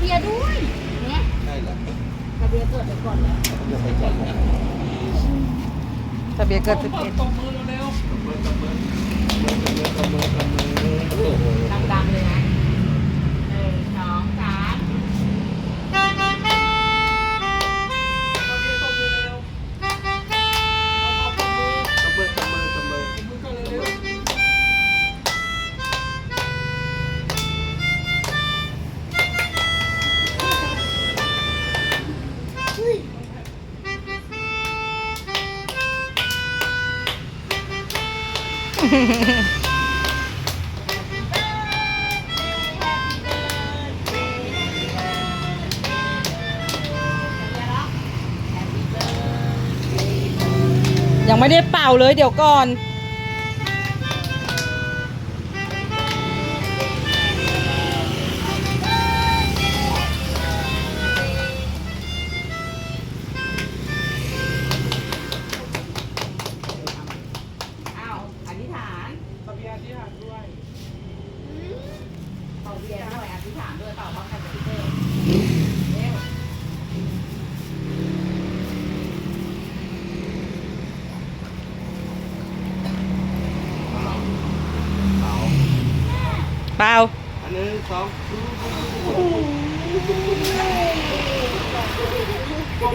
เบียร์ด้วยเนี่ยใช่เหรอทะเบียร์เกิดไปก่อนแล้วเดี๋ยวไปก่อนนะทะเบียนเกิดสิบเอ็ด ตบมือเร็ว ยังไม่ได้เป่าเลยเดี๋ยวก่อนะเบียนด้วยเป่าเบียร์ด้วยอธิษฐานด้วยเป่าอันกับพี่เต้เร็วเอาเป่า อันหนึ่งสอง